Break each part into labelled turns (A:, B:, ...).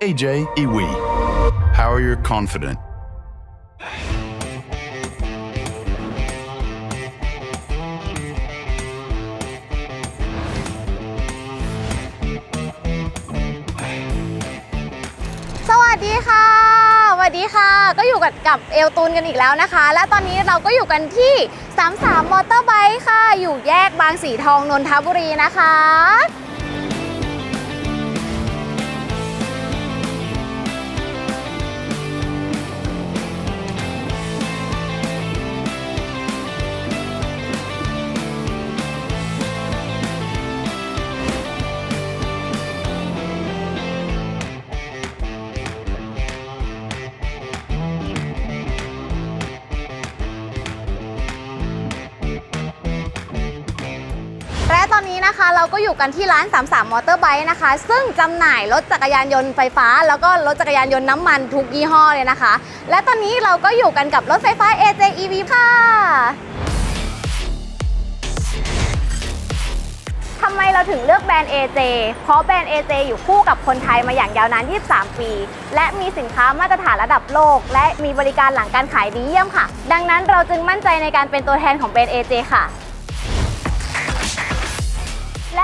A: AJ Iwi. Power your confident.
B: สวัสดีค่ะ สวัสดีค่ะ ก็อยู่กับกับเอลตูนกันอีกแล้วนะคะ และตอนนี้เราก็อยู่กันที่ 33 มอเตอร์ไบค์ค่ะ อยู่แยกบางสีทองนนทบุรีนะคะ นนี้นะคะ เราก็อยู่กันที่ร้าน 33 มอเตอร์ไบค์นะคะ ซึ่งจำหน่ายรถจักรยานยนต์ไฟฟ้า แล้วก็รถจักรยานยนต์น้ำมันทุกยี่ห้อเลยนะคะ และตอนนี้เราก็อยู่กันกับรถไฟฟ้า AJ EV ค่ะทำไมเราถึงเลือกแบรนด์ AJ เพราะแบรนด์ AJ อยู่คู่กับคนไทยมาอย่างยาวนาน 23 ปี และมีสินค้ามาตรฐานระดับโลก และมีบริการหลังการขายดีเยี่ยมค่ะ ดังนั้นเราจึงมั่นใจในการเป็นตัวแทนของแบรนด์ AJ ค่ะ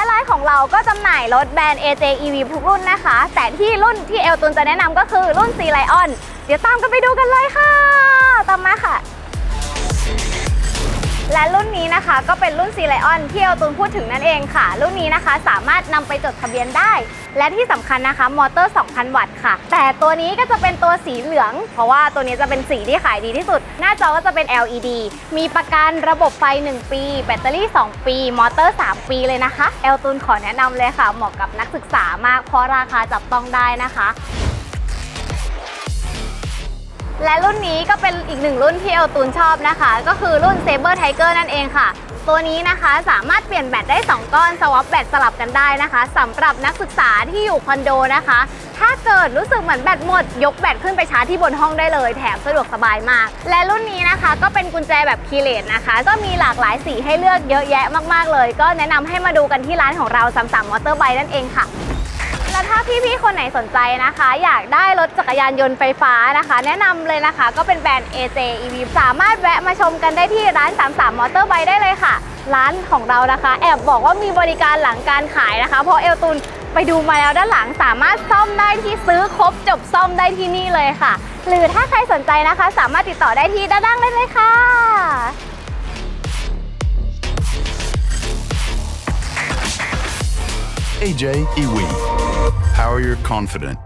B: ไลน์ของเราก็จำหน่ายรถแบรนด์ AJ EV ทุกรุ่นนะคะ แต่ที่รุ่นที่เอลตุนจะแนะนำก็คือรุ่น C Lion เดี๋ยวตามกันไปดูกันเลยค่ะ ตามมาค่ะ และรุ่นนี้นะคะก็เป็นรุ่น C Lion ที่เอลตูนพูดถึงนั่นเองค่ะ รุ่นนี้นะคะสามารถนำไปจดทะเบียนได้ และที่สำคัญนะคะมอเตอร์ 2,000 วัตต์ค่ะ แต่ตัวนี้ก็จะเป็นตัวสีเหลือง เพราะว่าตัวนี้จะเป็นสีที่ขายดีที่สุด หน้าจอก็จะเป็น LED มีประกันระบบไฟ 1 ปี แบตเตอรี่ 2 ปี มอเตอร์ 3 ปีเลยนะคะเอลตูนขอแนะนำเลยค่ะเหมาะกับนักศึกษามากเพราะราคาจับต้องได้นะคะ และรุ่นนี้ก็เป็นอีกหนึ่งรุ่นที่เอลตูนชอบนะคะ ก็คือรุ่น Saber Tiger นั่นเองค่ะ ตัวนี้นะคะสามารถเปลี่ยนแบตได้ 2 ก้อน สวอปแบตสลับกันได้นะคะสำหรับนักศึกษาที่อยู่คอนโดนะคะ ถ้าเกิดรู้สึกเหมือนแบตหมด ยกแบตขึ้นไปชาร์จที่บนห้องได้เลย แถมสะดวกสบายมาก และรุ่นนี้นะคะก็เป็นกุญแจแบบคีเลตนะคะ ก็มีหลากหลายสีให้เลือกเยอะแยะมากๆเลย ก็แนะนำให้มาดูกันที่ร้านของเรา33มอเตอร์ไบนั่นเองค่ะ แล้วถ้าพี่ๆ คนไหนสนใจนะคะ อยากได้รถจักรยานยนต์ไฟฟ้านะคะ แนะนำเลยนะคะ ก็เป็นแบรนด์ AJ EV สามารถแวะมาชมกันได้ที่ร้าน 33 มอเตอร์ไบได้เลยค่ะ ร้านของเรานะคะ แอบบอกว่ามีบริการหลังการขายนะคะ เพราะเอลตุนไปดูมาแล้วด้านหลังสามารถซ่อมได้ที่ซื้อครบจบซ่อมได้ที่นี่เลยค่ะ หรือถ้าใครสนใจนะคะ สามารถติดต่อได้ที่ด้านล่างได้เลยค่ะ
A: AJ Iwi. How you confident